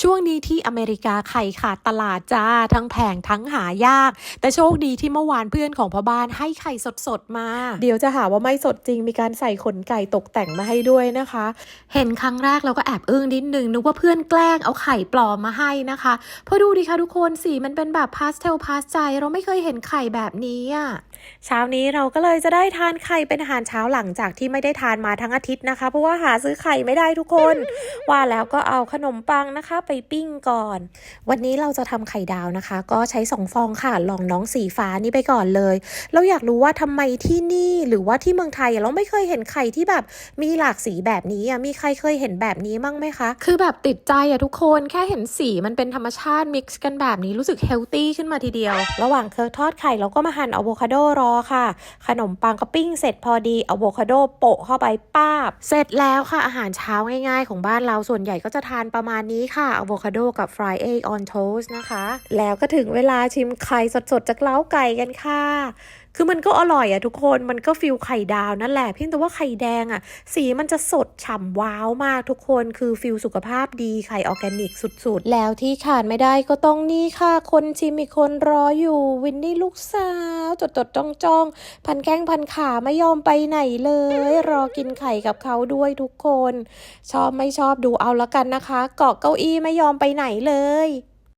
ช่วงนี้ที่อเมริกาไข่ขาดตลาดจ้า ทั้งแพงทั้งหายาก แต่โชคดีที่เมื่อวานเพื่อนของพ่อบ้านให้ไข่สดๆมา เดี๋ยวจะหาว่าไม่สดจริงมีการใส่ขนไก่ตกแต่งมาให้ด้วยนะคะ เห็นครั้งแรกเราก็แอบอึ้งนิดนึงนึกว่าเพื่อนแกล้งเอาไข่ปลอมมาให้นะคะเพราะดูดิคะทุกคนสีมันเป็นแบบพาสเทลพาสใจเราไม่เคยเห็นไข่แบบนี้อะเช้านี้เราก็เลยจะได้ทานไข่เป็นอาหารเช้าหลังจากที่ไม่ได้ทานมาทั้งอาทิตย์นะคะ เพราะว่าหาซื้อไข่ไม่ได้ทุกคน ว่าแล้วก็เอาขนมปังนะคะไปปิ้งก่อน วันนี้เราจะทำไข่ดาวนะคะ ก็ใช้สองฟองค่ะลองน้องสีฟ้านี่ไปก่อนเลย เราอยากรู้ว่าทำไมที่นี่หรือว่าที่เมืองไทยอะเราไม่เคยเห็นไข่ที่แบบมีหลากสีแบบนี้อะมีใครเคยเห็นแบบนี้มั่งไหมคะ คือแบบติดใจอะทุกคนแค่เห็นสีมันเป็นธรรมชาติมิกซ์กันแบบนี้รู้สึกเฮลตี้ขึ้นมาทีเดียว ระหว่างเคิร์กทอดไข่เราก็มาหั่นอะโวคาโดรอค่ะ ขนมปังก็ปิ้งเสร็จพอดีอะโวคาโดโปะเข้าไปป้าบ เสร็จแล้วค่ะอาหารเช้าง่ายๆ ของบ้านเราส่วนใหญ่ก็จะทานประมาณนี้ค่ะอะโวคาโดกับฟรายเอ็กออนโทสนะคะ แล้วก็ถึงเวลาชิมไข่สดๆ จากเล้าไก่กันค่ะ คือมันก็อร่อยอะทุกคนมันก็ฟิลไข่ดาวนั่นแหละเพียงแต่ว่าไข่แดงอะสีมันจะสดฉ่ำว้าวมากทุกคนคือฟิลสุขภาพดีไข่ออร์แกนิกสุดๆ แล้วที่ขาดไม่ได้ก็ต้องนี่ค่ะ คนชิมอีกคนรออยู่วินนี่ลูกสาวจดจดจ้องจ้องๆพันแข้งพันขาไม่ยอมไปไหนเลย รอกินไข่กับเขาด้วยทุกคน ชอบไม่ชอบดูเอาละกันนะคะ เกาะเก้าอี้ไม่ยอมไปไหนเลย